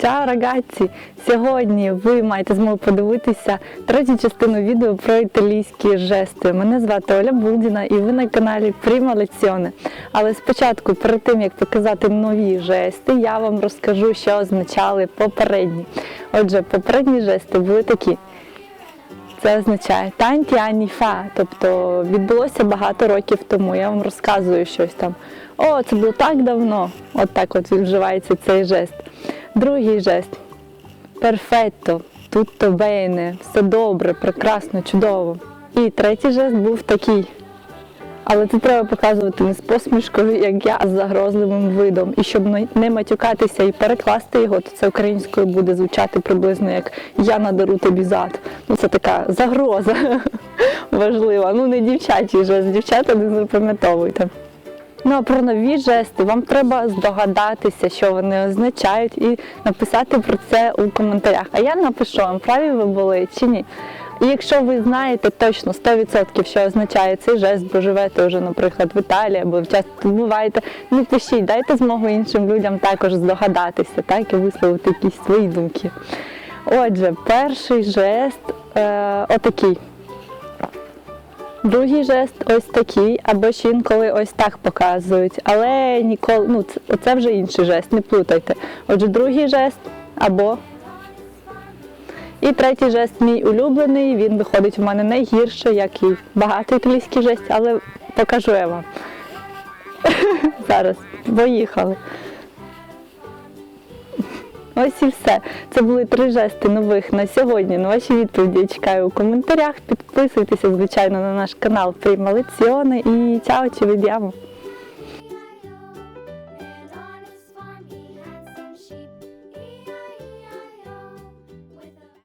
Чао, рагazzi! Сьогодні ви маєте змогу подивитися третю частину відео про італійські жести. Мене звати Оля Булдіна і ви на каналі Prima Lezione. Але спочатку, перед тим як показати нові жести, я вам розкажу, що означали попередні. Отже, попередні жести були такі. Це означає танті ані фа, тобто відбулося багато років тому. Я вам розказую щось там. О, це було так давно. От так от вживається цей жест. Другий жест. Перфетто, tutto bene, все добре, прекрасно, чудово. І третій жест був такий. Але це треба показувати не з посмішкою, як я, а з загрозливим видом. І щоб не- матюкатися і перекласти його, то це українською буде звучати приблизно як Я надару тобі зад. Ну це така загроза важлива. Ну не дівчачий жест, дівчата не запам'ятовуйте. Ну а про нові жести вам треба здогадатися, що вони означають, і написати про це у коментарях. А я напишу вам, праві ви були чи ні. І якщо ви знаєте точно 100% що означає цей жест, бо живете вже, наприклад, в Італії або часто тут буваєте, не пишіть, дайте змогу іншим людям також здогадатися, так і висловити якісь свої думки. Отже, перший жест е, отакий. Другий жест ось такий, або ще інколи ось так показують. Але ніколи, ну це, це вже інший жест, не плутайте. Отже, другий жест або. І третій жест мій улюблений, він виходить у мене найгірше, як і багато італійських жест, але покажу я вам. Зараз, поїхали. Ось і все. Це були три жести нових на сьогодні. На ваші відповіді я чекаю у коментарях. Підписуйтеся, звичайно, на наш канал Prima Lezione і чао, чи vediamo!